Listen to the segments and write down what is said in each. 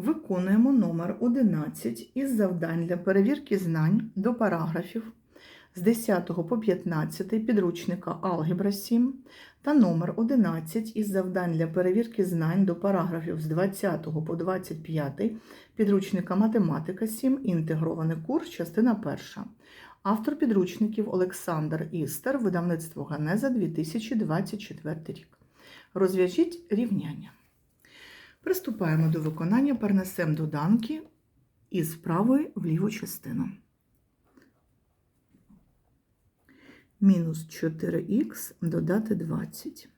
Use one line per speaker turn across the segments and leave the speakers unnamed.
Виконуємо номер 11 із завдань для перевірки знань до параграфів з 10 по 15 підручника Алгебра 7 та номер 11 із завдань для перевірки знань до параграфів з 20 по 25 підручника Математика 7 інтегрований курс, частина 1. Автор підручників Олександр Істер, видавництво Ганеза 2024 рік. Розв'яжіть рівняння. Приступаємо до виконання, перенесемо доданки із правої в ліву частину. Мінус 4х додати 20.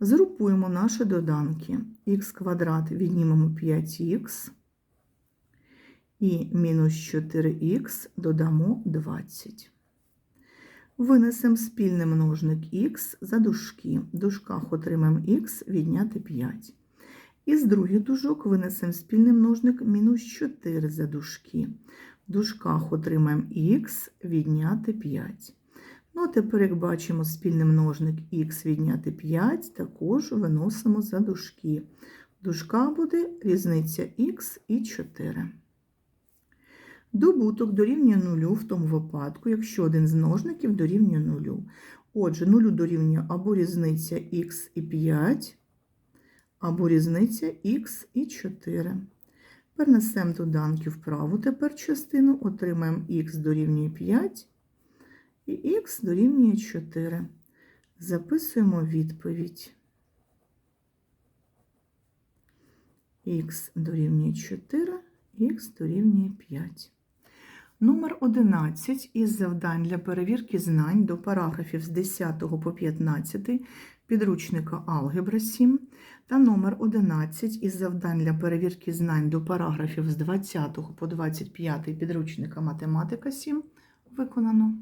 Згрупуємо наші доданки. х квадрат віднімемо 5х і мінус 4х додамо 20. Винесемо спільний множник х за дужки. В дужках отримаємо х відняти 5. Із других дужок винесемо спільний множник мінус 4 за дужки. В дужках отримаємо х відняти 5. Ну, а тепер, як бачимо, спільний множник х відняти 5 також виносимо за дужки. В дужках буде різниця х і 4. Добуток дорівнює нулю в тому випадку, якщо один з множників дорівнює нулю. Отже, нулю дорівнює або різниця х і 5, або різниця х і 4. Перенесемо доданки праву тепер частину, отримаємо х дорівнює 5 і х дорівнює 4. Записуємо відповідь. х дорівнює 4, х дорівнює 5. Номер 11 із завдань для перевірки знань до параграфів з 10 по 15 підручника Алгебра 7 та номер 11 із завдань для перевірки знань до параграфів з 20 по 25 підручника Математика 7 виконано.